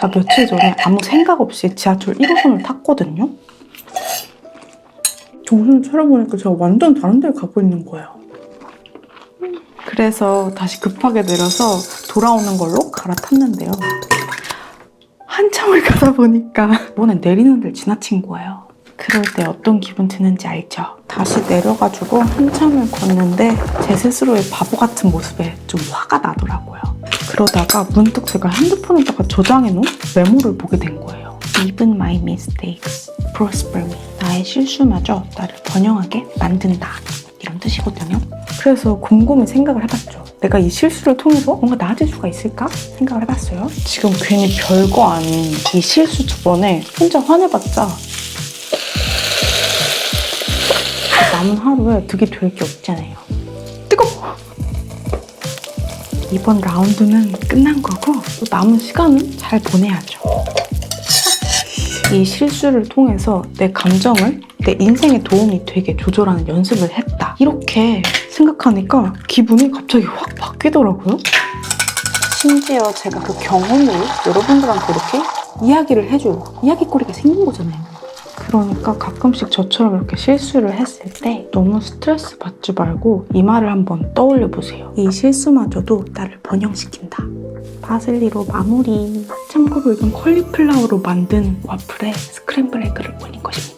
제가 며칠 전에 아무 생각 없이 지하철 1호선을 탔거든요. 정신을 차려보니까 제가 완전 다른 데를 가고 있는 거예요. 그래서 다시 급하게 내려서 돌아오는 걸로 갈아탔는데요. 한참을 가다 보니까 이번엔 내리는 데를 지나친 거예요. 그럴 때 어떤 기분 드는지 알죠? 다시 내려가지고 한참을 걷는데 제 스스로의 바보 같은 모습에 좀 화가 나더라고요. 그러다가 문득 제가 핸드폰에다가 저장해놓은 메모를 보게 된 거예요. Even my mistakes prosper me. 나의 실수마저 나를 번영하게 만든다. 이런 뜻이거든요. 그래서 곰곰이 생각을 해봤죠. 내가 이 실수를 통해서 뭔가 나아질 수가 있을까 생각을 해봤어요. 지금 괜히 별거 아닌 이 실수 두 번에 혼자 화내봤자 남은 하루에 득이 될 게 없잖아요. 이번 라운드는 끝난 거고 또 남은 시간은 잘 보내야죠. 이 실수를 통해서 내 감정을 내 인생에 도움이 되게 조절하는 연습을 했다. 이렇게 생각하니까 기분이 갑자기 확 바뀌더라고요. 심지어 제가 그 경험을 여러분들한테 이렇게 이야기를 해줘요. 이야기거리가 생긴 거잖아요. 그러니까 가끔씩 저처럼 이렇게 실수를 했을 때 너무 스트레스 받지 말고 이 말을 한번 떠올려 보세요. 이 실수마저도 나를 번영시킨다. 바슬리로 마무리. 참고로 이건 컬리플라워로 만든 와플에 스크램블 에그를 올린 것입니다.